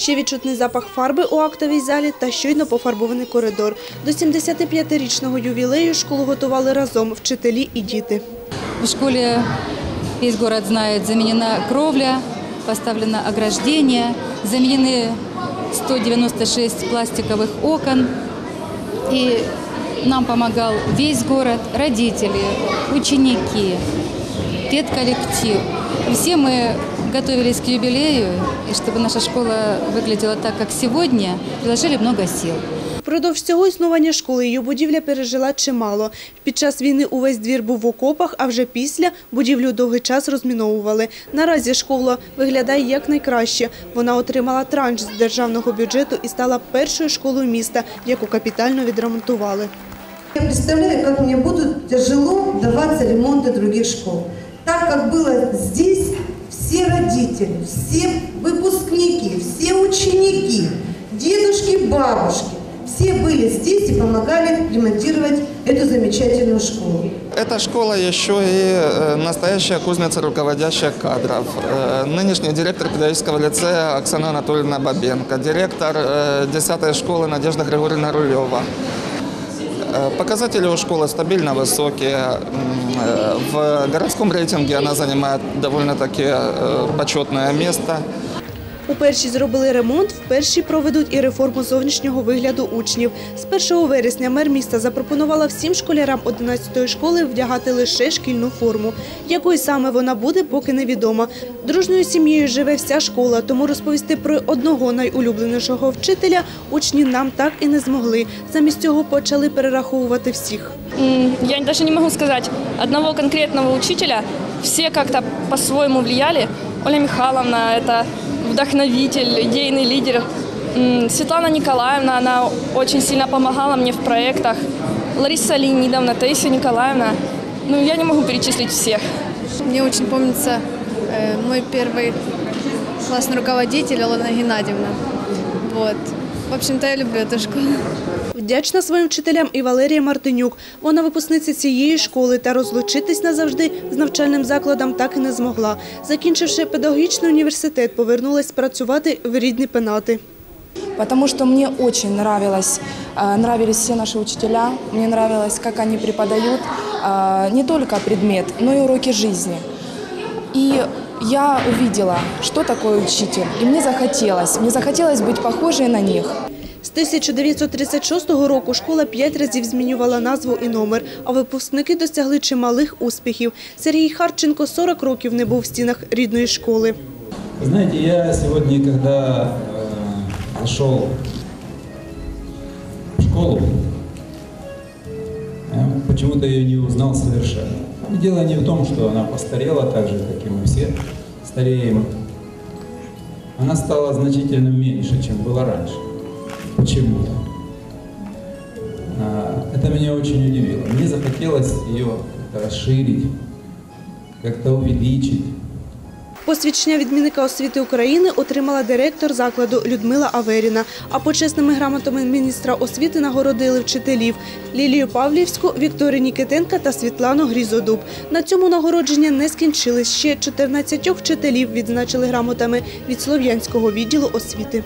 Ще відчутний запах фарби у актовій залі та щойно пофарбований коридор. До 75-річного ювілею школу готували разом вчителі і діти. В школе весь город знает, заменена кровля, поставлено ограждение, заменены 196 пластиковых окон. И нам помогал весь город, родители, ученики, педколлектив. Все мы готовились к юбилею, и чтобы наша школа выглядела так, как сегодня, приложили много сил. Впродовж цього існування школи її будівля пережила чимало. Під час війни увесь двір був в окопах, а вже після будівлю довгий час розміновували. Наразі школа виглядає якнайкраще. Вона отримала транш з державного бюджету і стала першою школою міста, яку капітально відремонтували. Я представляю, как мне будут тяжело даваться ремонты других школ. Так как было здесь, все родители, все выпускники, все ученики, дедушки, бабушки, все были здесь и помогали ремонтировать эту замечательную школу. Эта школа еще и э, настоящая кузница руководящих кадров. Э, Нынешний директор педагогического лицея Оксана Анатольевна Бабенко, директор э, 10 школы Надежда Григорьевна Рулева. Э, Показатели у школы стабильно высокие. М, э, В городском рейтинге она занимает довольно-таки э, почетное место. У першій зробили ремонт, в першій проведуть і реформу зовнішнього вигляду учнів. З 1 вересня мер міста запропонувала всім школярам 11-ї школи вдягати лише шкільну форму. Якою саме вона буде, поки невідомо. Дружною сім'єю живе вся школа, тому розповісти про одного найулюбленішого вчителя учні нам так і не змогли. Замість цього почали перераховувати всіх. Я даже не могу сказать одного конкретного учителя. Все как-то по-своему влияли. Оля Михайловна – это вдохновитель, идейный лидер. М, Светлана Николаевна, она очень сильно помогала мне в проектах. Лариса Леонидовна, Таисия Николаевна. Ну, я не могу перечислить всех. Мне очень помнится э, мой первый классный руководитель Алена Геннадьевна. Вот. В общем-то, я люблю эту школу. Вдячна своїм вчителям і Валерія Мартинюк. Вона випускниця цієї школи та розлучитись назавжди з навчальним закладом так і не змогла. Закінчивши педагогічний університет, повернулась працювати в рідні пенати. потому что мне очень нравилось, э, нравились все наши учителя, мне нравилось, как они преподают э, не только предмет, но и уроки жизни. И я увидела, что такое учитель, и мне захотелось, мне захотелось быть похожей на них. З 1936 року школа п'ять разів змінювала назву і номер, а випускники досягли чималих успіхів. Сергій Харченко 40 років не був в стінах рідної школи. Знаете, я сегодня, когда э, зашел в школу, я почему-то ее не узнал совершенно. И дело не в том, что она постарела так же, как и мы все стареем. Она стала значительно меньше, чем была раньше. Почему-то. Это меня очень удивило. Мне захотелось ее как-то расширить, как-то увеличить. Посвідчення відмінника освіти України отримала директор закладу Людмила Аверіна. А почесними грамотами міністра освіти нагородили вчителів Лілію Павлівську, Вікторію Нікітенка та Світлану Грізодуб. На цьому нагородження не скінчились. Ще 14 вчителів відзначили грамотами від Слов'янського відділу освіти.